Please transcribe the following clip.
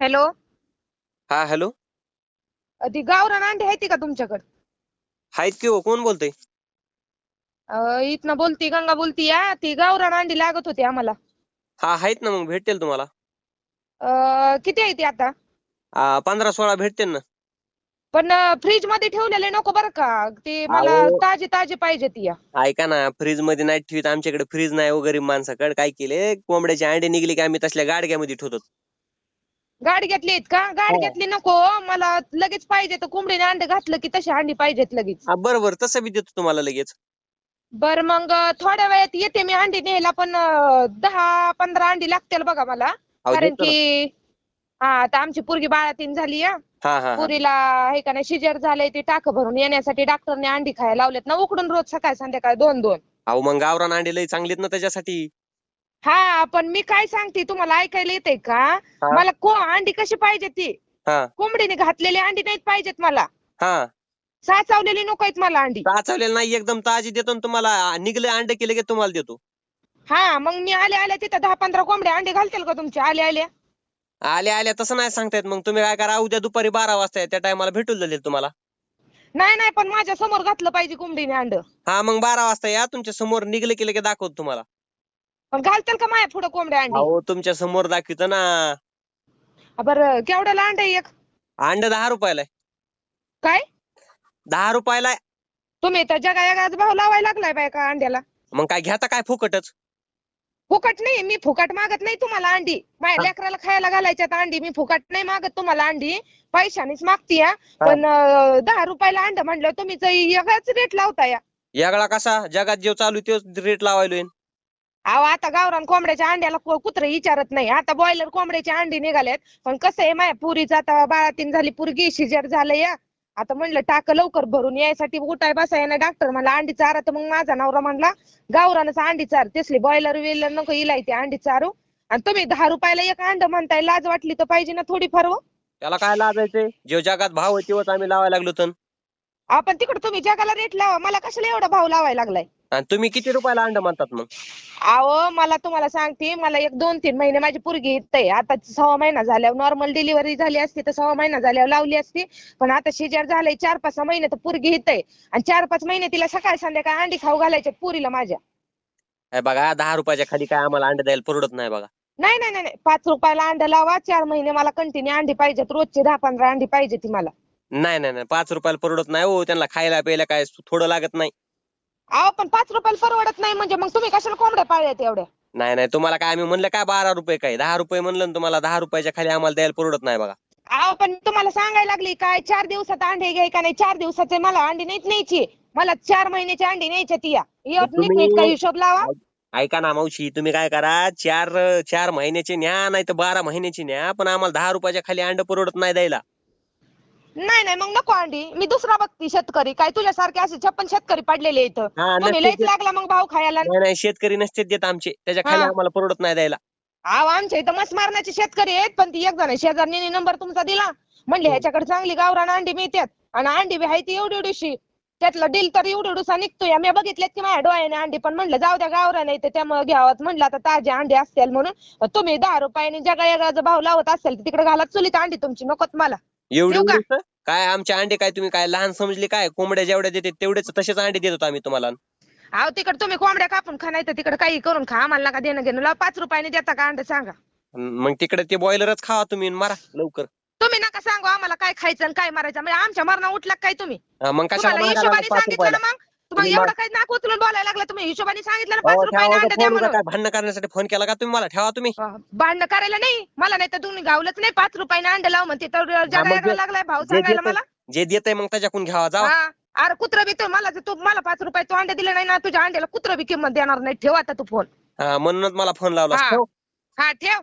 Hello? हा hello? अ, ती गावरान अंडी आहे का तुमच्याकडे? आहेत की हो कोण बोलतोय? इथनं बोलती गंगा बोलती या ती गावरान अंडी लागत होती आम्हाला. हा आहेत ना मग भेटतील तुम्हाला. अ, किती आहे ती आता? आ, पंधरा सोळा भेटतील ना. पण फ्रीजमध्ये ठेवलेले नको बरं का. ते मला अहो. ताजे ताजे पाहिजे ती या. ऐका ना फ्रीजमध्ये नाही ठेवीत आमच्याकडे फ्रीज नाही गरीब माणसाकडे. काय केले? कोंबड्याचे अंडे निघले की आम्ही तसल्या गाडग्यामध्ये ठेवतो. गाडी घेतली आहेत का? गाडी हो. घेतली नको. मला लगेच पाहिजे तर कोंबडीने अंडे घातलं की तशी अंडी पाहिजेत लगेच. हा बरं बरं तसं बी देतो तुम्हाला लगेच. बर मग थोड्या वेळात येते मी अंडी न्यायला पण अ, दहा पंधरा अंडी लागतील बघा मला. अहो, कारण देतो ना. की हा आता आमची पोरगी बाळातीन झाली या हा हा हा. पुरीला हे का नाही शिजर झालंय ते टाक भरून येण्यासाठी डॉक्टरने अंडी खायला लावलेत. ना उकडून रोज सकाळ संध्याकाळ दोन दोन. अहो मग गावरान अंडे लई चांगलीत ना त्याच्यासाठी. हा पण मी काय सांगते तुम्हाला ऐकायला येतंय का? मला को अंडी कशी पाहिजे ती? हा. कोंबडीने घातलेली अंडी नाहीत पाहिजेत मला. हा. साचवलेली नकोयत मला अंडी. चाचवलेलं नाही एकदम ताजी देतो तुम्हाला निघले अंडे केले की तुम्हाला देतो. हा मग मी आल्या आल्या तिथं दहा पंधरा कोंबड्या अंडे घालतील का तुमच्या? आल्या आल्या आल्या आल्या तसं नाही सांगतायत मग तुम्ही काय करा उद्या दुपारी बारा वाजता या, त्या टायमाला भेटून जाईल तुम्हाला. नाही नाही पण माझ्यासमोर घातलं पाहिजे कोंबडीने अंड. हा मग बारा वाजता या तुमच्यासमोर निघले की लगेच दाखवतो तुम्हाला. पण घालतील का माझ्या पुढे कोंबड्या अंडी? अहो तुमच्यासमोर दाखवतो ना. बरं केवढ्याला अंड एक? अंड दहा रुपयाला आहे. काय? दहा रुपयाला आहे. तुम्ही तर जगा जगाचा भाव लावायला लागलाय बाय का अंड्याला? मग काय घेता काय फुकटच? फुकट नाही मी फुकट मागत नाही तुम्हाला अंडी. माझ्या हा. लेकराला खायला घालायच्यात अंडी मी फुकट नाही मागत तुम्हाला अंडी. पैशानेच मागती या. पण अं, दहा रुपयाला अंड म्हणलं तुम्ही वेगळाच रेट लावता या. यागळा कसा? जगात जेव चालू आहे तोच रेट लावायलोय अहो आता गावरान कोंबड्याच्या अंड्याला कुत्र विचारत नाही. आता बॉयलर कोंबड्याचे अंडी निघालेत पण कसं आहे माझ्या पुरीचं आता बाळातीन झाली पुरगी शिजर झालं या आता म्हणलं टाक लवकर भरून यायसाठी उठाय बसाय ना. डॉक्टर म्हणला अंडी चारा तर मग माझा नवरा म्हणला गावरानच अंडी चार. तेसली बॉयलर विलर नको इलाय ते अंडी चारू. आणि तुम्ही दहा रुपयाला एक अंड म्हणताय लाज वाटली तर पाहिजे ना थोडीफार हो. त्याला काय लाजायचंय? जेव जगात भाव आहे तेव्हाच आम्ही लावायला लागलो तर आपण तिकडे तुम्ही जगाला रेट लावा. मला कशाला एवढा भाव लावायला लागलाय? आणि तुम्ही किती रुपयाला अंड म्हणतात मग? अहो मला तुम्हाला सांगते मला एक दोन तीन महिने माझी पोरगी आहे. आता सहा महिना झाल्यावर नॉर्मल डिलिव्हरी झाली असती तर सहा महिना झाल्यावर लावली असती. पण आता शिजर झालंय चार पाच सहा महिने तर पोरगी आहे. आणि चार पाच महिने तिला सकाळ संध्याकाळ अंडी खाऊ घालायचे पुरीला माझ्या. हे बघा दहा रुपयाच्या खाली काय आम्हाला अंडे द्यायला परवडत नाही बघा. नाही नाही नाही नाही. पाच रुपयाला अंड लावा चार महिने मला कंटिन्यू अंडी पाहिजेत. रोजची दहा पंधरा अंडी पाहिजे ती मला. नाही नाही नाही. पाच रुपयाला परवडत नाही हो. त्यांना खायला प्यायला काय थोडं लागत नाही. अहो पण पाच रुपयाला परवडत नाही म्हणजे मग तुम्ही कशाला कोंबड्या पाळल्यात एवढ्या? नाही नाही तुम्हाला काय आम्ही म्हणलं काय बारा रुपये काय? दहा रुपये म्हणलं ना तुम्हाला दहा रुपयाच्या खाली आम्हाला द्यायला परवडत नाही बघा. अहो पण तुम्हाला सांगायला लागली काय? चार दिवसात अंडे घ्याय का नाही? चार दिवसाचे मला अंडी नाहीच न्यायची. मला चार महिन्याची अंडी न्यायची ती या एवढं तुम्ही- नीट नीट हिशोब लावा. ऐका ना मावशी तुम्ही काय करा चार चार महिन्याचे न्या नाही तर बारा महिन्याची न्या पण आम्हाला दहा रुपयाच्या खाली अंड परवडत नाही द्यायला. नाही नाही मग नको अंडी. मी दुसरा बघती शेतकरी. काय तुझ्यासारखे असे छप्पन शेतकरी पडलेले इथं. हा तुम्ही नसते लयच देत. लागला मग भाव खायला. नाही नाही शेतकरी नसते देत आमचे. त्याच्याखाली हा. आम्हाला परवडत नाही द्यायला. अहो आमच्या इथं मस मारण्याचे शेतकरी आहेत पण ती एक जण शेजारनी नंबर तुमचा दिला. म्हणले हो. ह्याच्याकडे चांगली गावरान अंडी मिळतात. आणि अंडी बी आहे ती एवढी एवढीशी. त्यातलं डील तर एवढी एवढूसा निघतोय. मी बघितल्यात की माझ्या डोळ्याने अंडी. पण म्हणलं जाऊ द्या गावरान आहे त्यामुळे घ्यावं. म्हणलं आता ताजे अंडे असतील म्हणून. तुम्ही दहा रुपयाने जगा भाव लावत असेल तर तिकडे घाला. चुलीत अंडी तुमची. नकोत मला. एवढी का? काय आमचे अंडे काय तुम्ही काय लहान समजले काय? कोंबड्या जेवढ्या देते तेवढेच तसेच अंडे देतो आम्ही तुम्हाला. अहो तिकडे तुम्ही कोंबड्या कापून खा नाही तर तिकडे काही करून खा. आम्हाला नका देणं घेणं. लावा पाच रुपयाने देता का अंडे सांगा. मग तिकडे ते बॉयलरच खावा तुम्ही आणि मारा लवकर. तुम्ही नका सांगू आम्हाला काय खायचं आणि काय मारायचं. म्हणजे आमच्या मरणा उठला का काय तुम्ही? हा, मग कशाला तुम्हाला मागायला हिशोबाने लागला पाच सांगितलं ना रुपयाला मग तुम्हाला तुम्ही एवढं काही नाक उचलून बोलायला लागला? तुम्ही हिशोबाने सांगितलं ना अहो, पाच रुपयाने ठेवा अंडे द्या फोन म्हणून. काय भांडण करण्यासाठी फोन केला का तुम्ही मला ठेवा तुम्ही. भांडण करायला नाही. मला नाही तर तुम्ही गावलंच नाही. पाच रुपयाने अंडे लाव म्हणते. तर मग जे- लागलाय भाव जे सांगायला देतंय- मला. जे देतंय मग त्याच्याकडून घ्यावा. हा. अरे कुत्र बी तू मला जर तू मला पाच रुपये तू अंडे दिले नाही ना तुझ्या अंड्याला कुत्र बी किंमत देणार नाही. ठेव आता तू फोन. म्हणूनच मला फोन लावला हा. ठेव. हा ठेव.